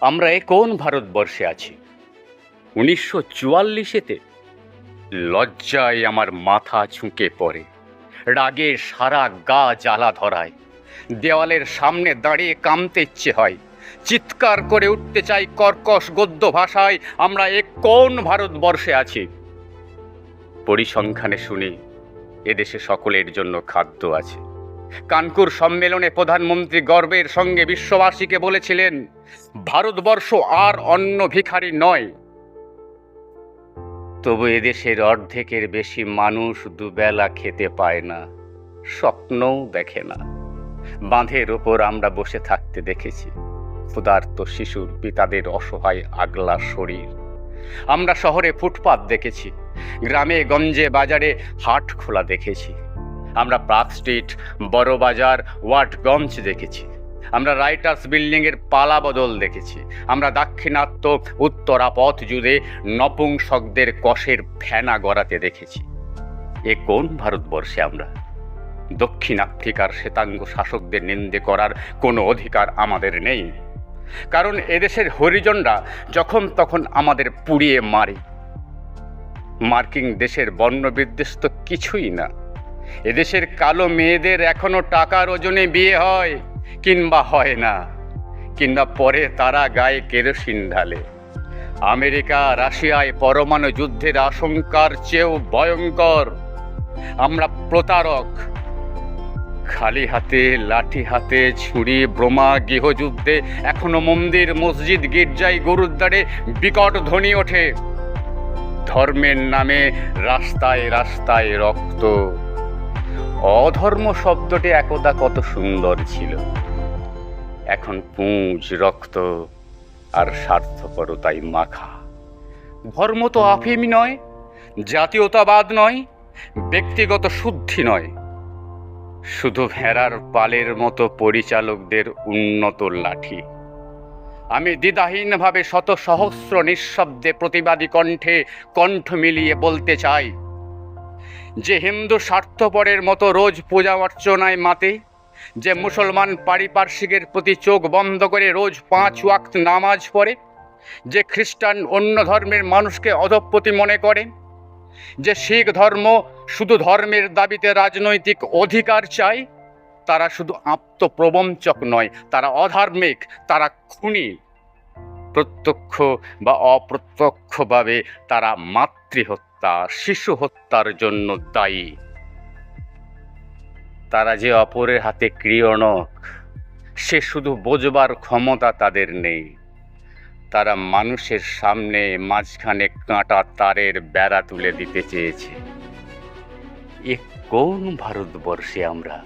আমরা এ কোন ভারতবর্ষে আছি? উনিশশো চুয়াল্লিশেতে লজ্জায় আমার মাথা ঝুঁকে পড়ে। রাগে সারা গা জ্বালা ধরায়। দেওয়ালের সামনে দাঁড়িয়ে কামতে ইচ্ছে হয়। চিৎকার করে উঠতে চাই কর্কশ গদ্য ভাষায়, আমরা এ কোন ভারতবর্ষে আছি? পরিসংখ্যানে শুনি, এদেশে সকলের জন্য খাদ্য আছে। কানপুর সম্মেলনে প্রধানমন্ত্রী গর্বের সঙ্গে বিশ্ববাসীকে বলেছিলেন, ভারতবর্ষ আর অন্য ভিখারি নয়। তবু এদেশের অর্ধেকের বেশি মানুষ দুবেলা খেতে পায় না, স্বপ্নও দেখে না। বাঁধের ওপর আমরা বসে থাকতে দেখেছি, ক্ষুধার্ত শিশুর পিতাদের অসহায় আগলা শরীর। আমরা শহরে ফুটপাত দেখেছি, গ্রামে গঞ্জে বাজারে হাট খোলা দেখেছি আমরা পার্ক স্ট্রিট, বড় বাজার, ওয়াটগঞ্জ দেখেছি। আমরা রাইটার্স বিল্ডিংয়ের পালা বদল দেখেছি। আমরা দাক্ষিণাত্য উত্তরা পথ জুড়ে নপুংসকদের কষের ফেনা গড়াতে দেখেছি। এ কোন ভারতবর্ষে আমরা? দক্ষিণ আফ্রিকার শ্বেতাঙ্গ শাসকদের নিন্দে করার কোনো অধিকার আমাদের নেই। কারণ এদেশের হরিজনরা যখন তখন আমাদের পুড়িয়ে মারে। মার্কিন দেশের বর্ণবিদ্বেষ তো কিছুই না। এদেশের কালো মেয়েদের এখনও টাকার ওজনে বিয়ে হয়, কিংবা হয় না, কিংবা পরে তারা গায়ে কেরোসিন ঢালে। আমেরিকা, রাশিয়ায় পরমাণু যুদ্ধের আশঙ্কার চেয়েও ভয়ঙ্কর। আমরা প্রতারক। খালি হাতে, লাঠি হাতে, ছুরি বোমা গৃহযুদ্ধে এখনও মন্দির, মসজিদ, গির্জায় গুরুদ্বারে বিকট ধ্বনি ওঠে। ধর্মের নামে রাস্তায় রাস্তায় রক্ত। অধর্ম শব্দটি একদা কত সুন্দর ছিল। এখন পুঁজ, রক্ত আর স্বার্থপরতাই মাখা। ধর্ম তো আফিম নয়, জাতীয়তাবাদ নয়, ব্যক্তিগত শুদ্ধি নয়। শুধু ভেড়ার পালের মতো পরিচালকদের উন্নত লাঠি। আমি দ্বিধাহীনভাবে শত সহস্র নিঃশব্দে প্রতিবাদী কণ্ঠে কণ্ঠ মিলিয়ে বলতে চাই যে হিন্দু স্বার্থপরের মতো রোজ পূজা অর্চনায় মাতে, যে মুসলমান পারিপার্শ্বিকের প্রতি চোখ বন্ধ করে রোজ পাঁচ ওয়াক্ত নামাজ পড়ে, যে খ্রিস্টান অন্য ধর্মের মানুষকে অধপতি মনে করে, যে শিখ ধর্ম শুধু ধর্মের দাবিতে রাজনৈতিক অধিকার চায়, তারা শুধু আত্মপ্রবঞ্চক নয়, তারা অধার্মিক, তারা খুনি। প্রত্যক্ষ বা অপ্রত্যক্ষভাবে তারা মাতৃহত্যা। শিশু হত্যার জন্য দায়ী। তারা যে অপরের হাতে ক্রিয়নক সে শুধু বোঝবার ক্ষমতা তাদের নেই। তারা মানুষের সামনে মাঝখানে কাঁটা তারের বেড়া তুলে দিতে চেয়েছে। এ কোন ভারতবর্ষে আমরা?